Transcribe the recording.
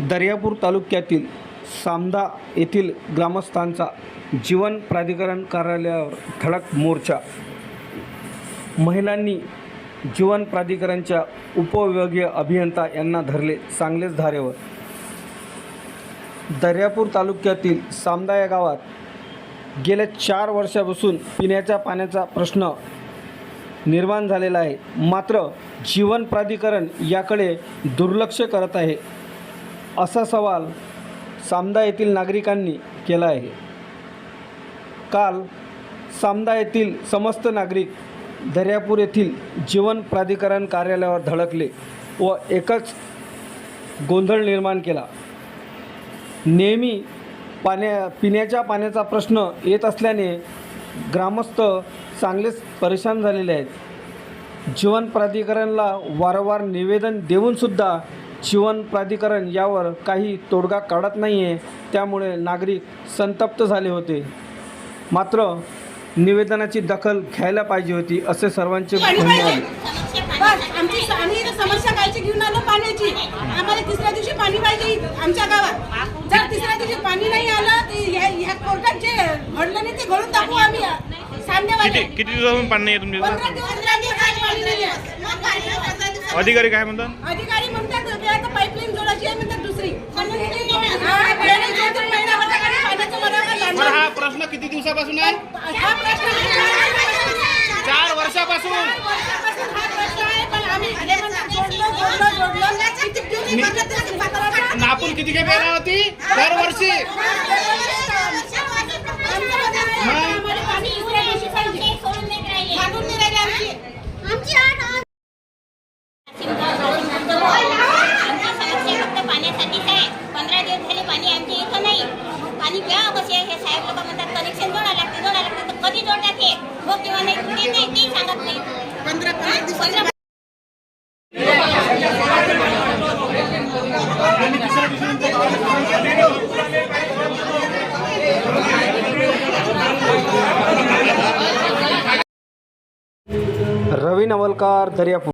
दर्यापूर तालुक्यातील सामदा येथील ग्रामस्थांचा जीवन प्राधिकरण कार्यालयावर धडक मोर्चा. महिलांनी जीवन प्राधिकरणच्या उपविभागीय अभियंता यांना धरले चांगलेच धारेवर. दर्यापूर तालुक्यातील सामदा या गावात गेल्या चार वर्षापासून पिण्याच्या पाण्याचा प्रश्न निर्माण झालेला आहे. मात्र जीवन प्राधिकरण याकडे दुर्लक्ष करत आहे. असा सवाल सामदा येथील नागरिकांनी केला आहे. काल सामदा येथील समस्त नागरिक दर्यापूर येथील जीवन प्राधिकरण कार्यालयावर धडकले व एकच गोंधळ निर्माण केला. नेहमी पाण्या पिण्याच्या पाण्याचा प्रश्न येत असल्याने ग्रामस्थ चांगलेच परेशान झालेले आहेत. जीवन प्राधिकरणला वारंवार निवेदन देऊनसुद्धा जीवन प्राधिकरण यावर काही तोडगा काढत नाही आहे त्यामुळे नागरिक संतप्त झाले होते. मात्र निवेदनाची दखल घ्यायला पाहिजे होती असे सर्वांचे म्हणणे आले पाहिजे बस आमची आम्ही इथं समस्या कायची घेऊन आलो पाण्याची. आम्हाला तिसऱ्या दिवशी पाणी पाहिजे इथं, आमच्या गावात. जर तिसऱ्या दिवशी पाणी नाही आलं तर ह्या ह्या कोर्टात जे घडलं नाही ते घडून टाकू आम्ही. सामनेवाले किती किती दिवसापासून पाणी नाही तुमच्या पंधरा दिवस पाणी नाही आहे. अधिकारी काय म्हणतात अधिकारी म्हणतात की आता पाईपलाईन जोडायची आहे म्हणतात दुसरी हा, जोडून पाण्याचं पण लागणार. हा प्रश्न किती दिवसापासून आहे हा प्रश्न चार वर्षापासून वर्षापासून हा प्रश्न आहे, पण आम्ही भले म्हणतात जोडलं, जोडलं, जोडलं. किती दिवस नाही पात्राला? नापून किती होती दरवर्षी रवी नवलकार दर्यापूर।